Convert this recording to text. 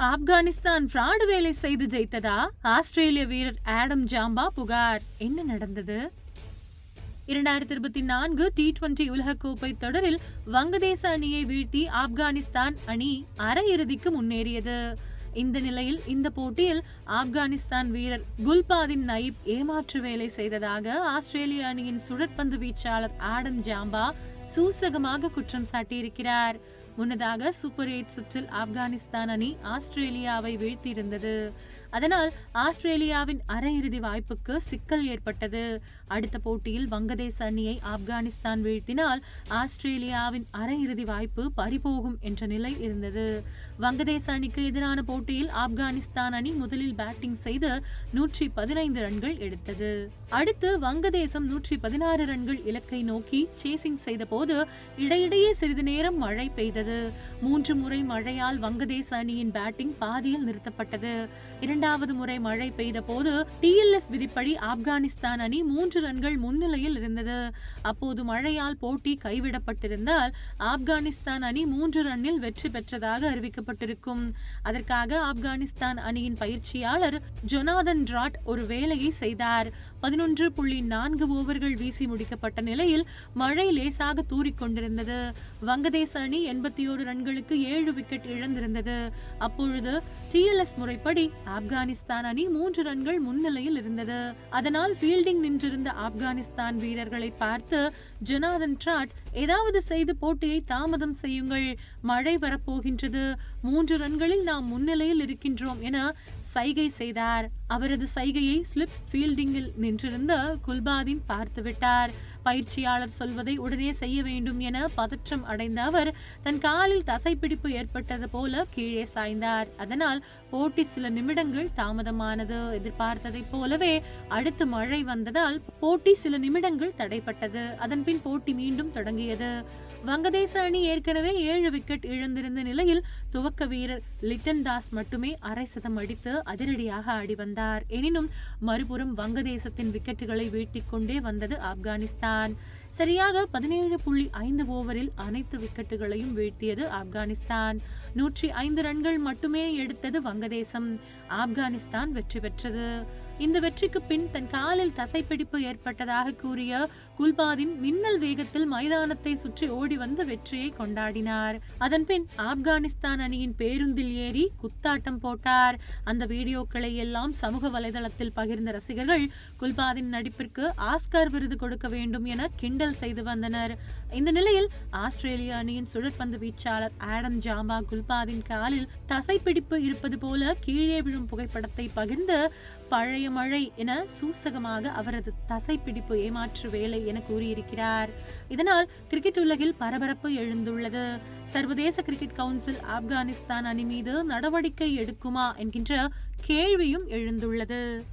Afghanistan fraud வேலை செய்து ஜெயித்ததா? ஆஸ்திரேலிய வீரர் ஆடம் ஜாம்பா புகார். என்ன நடந்தது? இரண்டாயிரத்தி இருபத்தி நான்கு டி டுவெண்டி உலகக்கோப்பை தொடரில் வங்கதேச அணியை வீழ்த்தி ஆப்கானிஸ்தான் அணி அரையிறுதிக்கு முன்னேறியது. இந்த நிலையில் இந்த போட்டியில் ஆப்கானிஸ்தான் வீரர் குல்பாதின் நயிப் ஏமாற்று வேலை செய்ததாக ஆஸ்திரேலிய அணியின் சுழற்பந்து வீச்சாளர் ஆடம் ஜாம்பா சூசகமாக குற்றம் சாட்டியிருக்கிறார். முன்னதாக சூப்பர் எயிட் சுற்றில் ஆப்கானிஸ்தான் அணி ஆஸ்திரேலியாவை வீழ்த்தியிருந்தது. அதனால் ஆஸ்திரேலியாவின் அரையிறுதி வாய்ப்புக்கு சிக்கல் ஏற்பட்டது. அடுத்த போட்டியில் வங்கதேச அணியை ஆப்கானிஸ்தான் வீழ்த்தினால் ஆஸ்திரேலியாவின் அரையிறுதி வாய்ப்பு பறிபோகும் என்ற நிலை இருந்தது. வங்கதேச அணிக்கு எதிரான போட்டியில் ஆப்கானிஸ்தான் அணி முதலில் பேட்டிங் செய்து நூற்றி பதினைந்து ரன்கள் எடுத்தது. அடுத்து வங்கதேசம் நூற்றி பதினாறு ரன்கள் இலக்கை நோக்கி சேசிங் செய்த போது இடையிடையே சிறிது நேரம் மழை பெய்தது. மூன்று முறை மழையால் வங்கதேச அணியின் பேட்டிங் பாதியில் நிறுத்தப்பட்டது. இரண்டாவது முறை மழை பெய்த போது டிஎல்எஸ் விதிப்படி ஆப்கானிஸ்தான் அணி மூன்று ரன்கள் முன்னிலையில் இருந்தது. அப்போது மழையால் போட்டி கைவிடப்பட்டிருந்தால் ஆப்கானிஸ்தான் அணி மூன்று ரன்னில் வெற்றி பெற்றதாக அறிவிக்கப்பட்டிருக்கும். அதற்காக ஆப்கானிஸ்தான் அணியின் பயிற்சியாளர் ஜொனாதன் டிராட் ஒரு வேலையை செய்தார். பதினொன்று புள்ளி நான்கு ஓவர்கள் வீசி முடிக்கப்பட்ட நிலையில் மழை லேசாக தூறிக்கொண்டிருந்தது வங்கதேச அணி எண்பத்தி ஓரு ரன்களுக்கு ஏழு விக்கெட் இழந்திருந்தது. அப்பொழுது டிஎல்எஸ் முறைப்படி ஆப்கானிஸ்தான் அணி மூன்று ரன்கள் முன்னிலையில் இருந்தது. அதனால் ஃபீல்டிங் நின்றிருந்த ஆப்கானிஸ்தான் வீரர்களை பார்த்து ஜொனாதன் ட்ராட் ஏதாவது செய்து போட்டியை தாமதம் செய்யுங்கள். மழை வரப்போகின்றது. மூன்று ரன்களில் நாம் முன்னிலையில் இருக்கின்றோம் என சைகை செய்தார். அவரது சைகையை ஸ்லிப் ஃபீல்டிங்கில் நின்றிருந்த குல்பாதீன் பார்த்துவிட்டார். பயிற்சியாளர் சொல்வதை உடனே செய்ய வேண்டும் என பதற்றம் அடைந்த அவர் தன் காலில் தசைப்பிடிப்பு ஏற்பட்டது போல கீழே சாய்ந்தார். அதனால் போட்டி சில நிமிடங்கள் தாமதமானது. எதிர்பார்த்ததைப் போலவே அடுத்து மழை வந்ததால் போட்டி சில நிமிடங்கள் தடைப்பட்டது. அதன்பின் போட்டி மீண்டும் தொடங்கியது. வங்கதேச அணி ஏற்கனவே ஏழு விக்கெட் இழந்திருந்த நிலையில் துவக்க வீரர் லிட்டன் தாஸ் மட்டுமே அரை சதம் அடித்து அதிரடியாக ஆடி வந்தார். எனினும் மறுபுறம் வங்கதேசத்தின் விக்கெட்டுகளை வீட்டிக் கொண்டே வந்தது ஆப்கானிஸ்தான். சரியாக பதினேழு புள்ளி ஐந்து ஓவரில் அனைத்து விக்கெட்டுகளையும் வீழ்த்தியது ஆப்கானிஸ்தான். நூற்றி ஐந்து ரன்கள் மட்டுமே எடுத்தது வங்கதேசம். ஆப்கானிஸ்தான் வெற்றி பெற்றது. இந்த வெற்றிக்கு பின் தன் காலில் தசைப்பிடிப்பு ஏற்பட்டதாக கூறிய குல்பாதின் மின்னல் வேகத்தில் மைதானத்தை சுற்றி ஓடி வந்து வெற்றியை கொண்டாடினார். அதன்பின் ஆப்கானிஸ்தான் அணியின் பேருந்தில் ஏறி குத்தாட்டம் போட்டார். அந்த வீடியோக்களை எல்லாம் சமூக வலைதளத்தில் பகிர்ந்த ரசிகர்கள் குல்பாதின் நடிப்பிற்கு ஆஸ்கார் விருது கொடுக்க வேண்டும் என கிண்டல் செய்து வந்தனர். இந்த நிலையில் ஆஸ்திரேலிய அணியின் சுழற்பந்து வீச்சாளர் ஆடம் ஜாம்பா குல்பாதின் காலில் தசைப்பிடிப்பு இருப்பது போல கீழே விழும் புகைப்படத்தை பகிர்ந்து பழைய மழை என சூசகமாக அவரது தசைப்பிடிப்பு ஏமாற்று வேலை என கூறியிருக்கிறார். இதனால் கிரிக்கெட் உலகில் பரபரப்பு எழுந்துள்ளது. சர்வதேச கிரிக்கெட் கவுன்சில் ஆப்கானிஸ்தான் அணி மீது நடவடிக்கை எடுக்குமா என்கின்ற கேள்வியும் எழுந்துள்ளது.